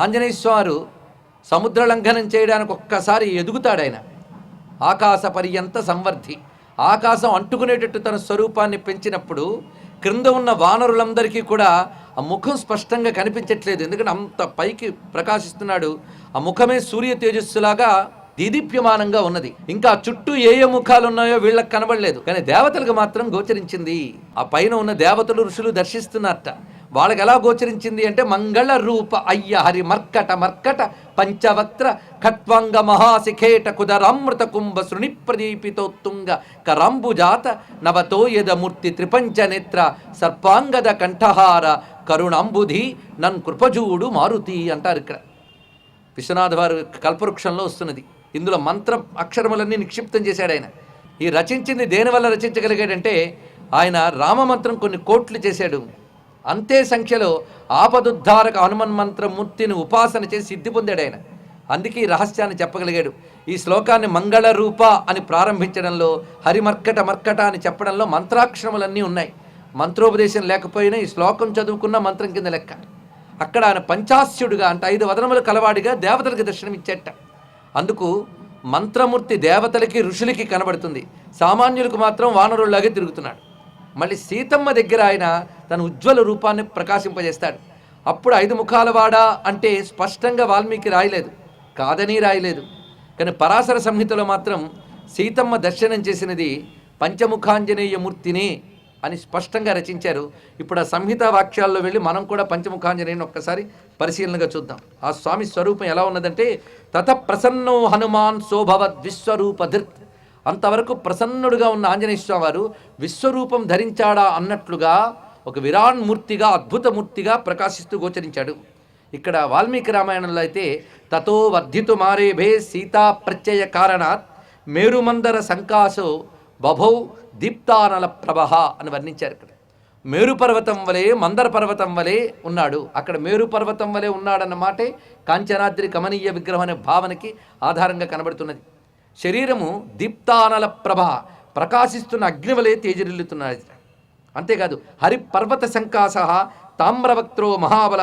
ఆంజనేయ స్వారు సముద్ర లంఘనం చేయడానికి ఒక్కసారి ఎదుగుతాడు ఆయన ఆకాశ పర్యంత సంవర్ధి. ఆకాశం అంటుకునేటట్టు తన స్వరూపాన్ని పెంచినప్పుడు క్రింద ఉన్న వానరులందరికీ కూడా ఆ ముఖం స్పష్టంగా కనిపించట్లేదు. ఎందుకంటే అంత పైకి ప్రకాశిస్తున్నాడు. ఆ ముఖమే సూర్య తేజస్సులాగా దీదీప్యమానంగా ఉన్నది. ఇంకా చుట్టూ ఏ ఏ ముఖాలు ఉన్నాయో వీళ్ళకి కనబడలేదు. కానీ దేవతలకు మాత్రం గోచరించింది. ఆ పైన ఉన్న దేవతలు ఋషులు దర్శిస్తున్నారట. వాళ్ళకి ఎలా గోచరించింది అంటే మంగళ రూప అయ్య హరి మర్కట మర్కట పంచవక్త్ర ఖట్వంగ మహాశిఖేట కుదరామృత కుంభ శృణి ప్రదీపితోత్తుంగ కరంబుజాత నవతోయదమూర్తి త్రిపంచ నేత్ర సర్పాంగద కంఠహార కరుణాంబుధి నన్ కృపజూడు మారుతి అంటారు ఇక్కడ. విశ్వనాథ వారు కల్పవృక్షంలో వస్తున్నది. ఇందులో మంత్ర అక్షరములన్నీ నిక్షిప్తం చేశాడు ఆయన. ఈ రచించింది దేనివల్ల రచించగలిగాడంటే ఆయన రామమంత్రం కొన్ని కోట్లు చేశాడు. అంతే సంఖ్యలో ఆపదుద్ధారక హనుమన్ మంత్రమూర్తిని ఉపాసన చేసి సిద్ధి పొందాడు ఆయన. అందుకే ఈ రహస్యాన్ని చెప్పగలిగాడు. ఈ శ్లోకాన్ని మంగళ రూప అని ప్రారంభించడంలో హరిమర్కట మర్కట అని చెప్పడంలో మంత్రాక్షరములన్నీ ఉన్నాయి. మంత్రోపదేశం లేకపోయినా ఈ శ్లోకం చదువుకున్న మంత్రం కింద లెక్క. అక్కడ ఆయన పంచాస్యుడుగా అంటే ఐదు వదనములు కలవాడిగా దేవతలకు దర్శనమిచ్చేట. అందుకు మంత్రమూర్తి దేవతలకి ఋషులకి కనబడుతుంది. సామాన్యులకు మాత్రం వానరుల్లాగే తిరుగుతున్నాడు. మళ్ళీ సీతమ్మ దగ్గర ఆయన తన ఉజ్వల రూపాన్ని ప్రకాశింపజేస్తాడు. అప్పుడు ఐదు ముఖాల వాడా అంటే స్పష్టంగా వాల్మీకి రాయలేదు. కాదని రాయలేదు. కానీ పరాశర సంహితలో మాత్రం సీతమ్మ దర్శనం చేసినది పంచముఖాంజనేయమూర్తిని అని స్పష్టంగా రచించారు. ఇప్పుడు ఆ సంహిత వాక్యాల్లో వెళ్ళి మనం కూడా పంచముఖాంజనేయుని ఒక్కసారి పరిశీలనగా చూద్దాం. ఆ స్వామి స్వరూపం ఎలా ఉన్నదంటే తత ప్రసన్నో హనుమాన్ శోభవత్ విశ్వరూపధృత్ అంతవరకు ప్రసన్నుడుగా ఉన్న ఆంజనేయ స్వామి వారు విశ్వరూపం ధరించాడా అన్నట్లుగా ఒక విరాన్మూర్తిగా అద్భుతమూర్తిగా ప్రకాశిస్తూ గోచరించాడు. ఇక్కడ వాల్మీకి రామాయణంలో అయితే తతో వర్ధితు మారేభే సీతా ప్రత్యయ కారణాత్ మేరుమందర సంకాసు బభౌ దీప్తానల ప్రభ అని వర్ణించారు ఇక్కడ. మేరు పర్వతం వలె మందర పర్వతం వలె ఉన్నాడు. అక్కడ మేరు పర్వతం వలె ఉన్నాడన్నమాటే కాంచనాద్రి కమనీయ విగ్రహం అనే భావనకి ఆధారంగా కనబడుతున్నది. శరీరము దీప్తానల ప్రభ ప్రకాశిస్తున్న అగ్ని వలె తేజరిల్లుతున్నది. అంతేకాదు హరిపర్వత శంకాస తామ్రవక్త్రో మహాబల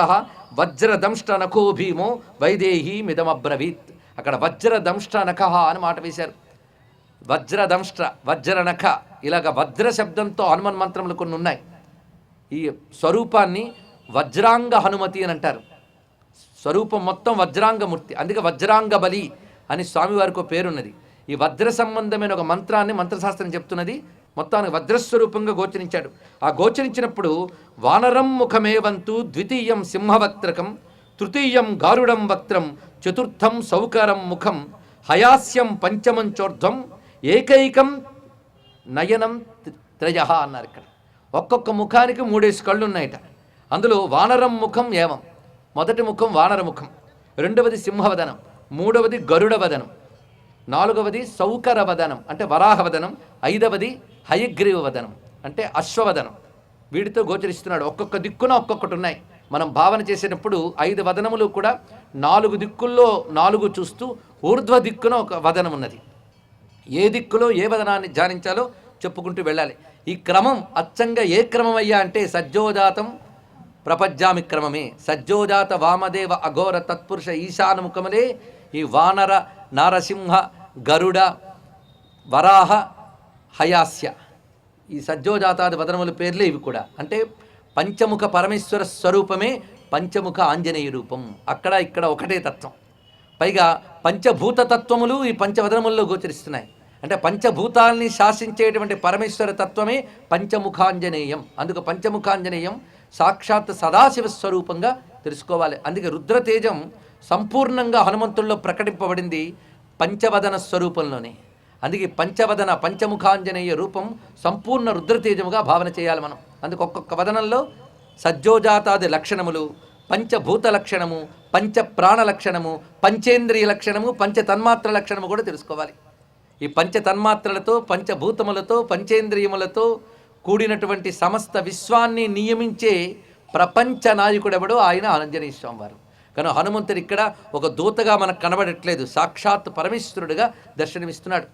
వజ్రదంష్ట నఖో భీమో వైదేహీ మిదమబ్రవీత్. అక్కడ వజ్రదంష్ట నఖ అని మాట వేశారు. వజ్రదంష్ట వజ్రనఖ ఇలాగ వజ్ర శబ్దంతో హనుమన్ మంత్రములు కొన్ని ఉన్నాయి. ఈ స్వరూపాన్ని వజ్రాంగ హనుమతి అని అంటారు. స్వరూపం మొత్తం వజ్రాంగమూర్తి అందుకే వజ్రాంగ బలి అని స్వామివారికి పేరున్నది. ఈ వజ్ర సంబంధమైన ఒక మంత్రాన్ని మంత్రశాస్త్రం చెప్తున్నది మొత్తానికి వజ్రస్వరూపంగా గోచరించాడు. ఆ గోచరించినప్పుడు వానరం ముఖమేవంతు ద్వితీయం సింహవక్త్రకం తృతీయం గారుడం వక్త్రం చతుర్థం సౌకరం ముఖం హయాస్యం పంచమం చోర్ధం ఏకైకం నయనం త్రయ అన్నారు ఇక్కడ. ఒక్కొక్క ముఖానికి మూడేసి కళ్ళు ఉన్నాయట. అందులో వానరం ముఖం ఏవం మొదటి ముఖం వానర ముఖం రెండవది సింహవదనం మూడవది గరుడవదనం. నాలుగవది సౌకర వదనం అంటే వరాహవదనం. ఐదవది హయగ్రీవ వదనం అంటే అశ్వవదనం. వీటితో గోచరిస్తున్నాడు. ఒక్కొక్క దిక్కున ఒక్కొక్కటి ఉన్నాయి. మనం భావన చేసేటప్పుడు ఐదు వదనములు కూడా నాలుగు దిక్కుల్లో నాలుగు చూస్తూ ఊర్ధ్వ దిక్కున ఒక వదనం ఉన్నది. ఏ దిక్కులో ఏ వదనాన్ని ధ్యానించాలో చెప్పుకుంటూ వెళ్ళాలి. ఈ క్రమం అచ్చంగా ఏ క్రమం అయ్యా అంటే సజ్జోజాతం ప్రపంచామి క్రమమే. సజ్జోజాత వామదేవ అఘోర తత్పురుష ఈశానముఖములే ఈ వానర నారసింహ గరుడ వరాహ హయాస్య. ఈ సజ్జోజాతాది వదనముల పేర్లే ఇవి కూడా. అంటే పంచముఖ పరమేశ్వర స్వరూపమే పంచముఖ ఆంజనేయ రూపం. అక్కడ ఇక్కడ ఒకటే తత్వం. పైగా పంచభూత తత్వములు ఈ పంచవదనముల్లో గోచరిస్తున్నాయి. అంటే పంచభూతాల్ని శాసించేటువంటి పరమేశ్వర తత్వమే పంచముఖాంజనేయం. అందుకు పంచముఖాంజనేయం సాక్షాత్ సదాశివ స్వరూపంగా తెలుసుకోవాలి. అందుకే రుద్రతేజం సంపూర్ణంగా హనుమంతుల్లో ప్రకటింపబడింది పంచవదన స్వరూపంలోనే. అందుకే పంచవదన పంచముఖాంజనేయ రూపం సంపూర్ణ రుద్రతేజముగా భావన చేయాలి మనం. అందుకు ఒక్కొక్క వదనంలో సజ్జోజాతాది లక్షణములు పంచభూత లక్షణము పంచ ప్రాణ లక్షణము పంచేంద్రియ లక్షణము పంచ తన్మాత్ర లక్షణము కూడా తెలుసుకోవాలి. ఈ పంచ తన్మాత్రలతో పంచభూతములతో పంచేంద్రియములతో కూడినటువంటి సమస్త విశ్వాన్ని నియమించే ప్రపంచ నాయకుడెవడో ఆయన ఆంజనేయ స్వామి వారు కానీ హనుమంతుడు ఇక్కడ ఒక దూతగా మనకు కనబడట్లేదు. సాక్షాత్ పరమేశ్వరుడిగా దర్శనమిస్తున్నాడు.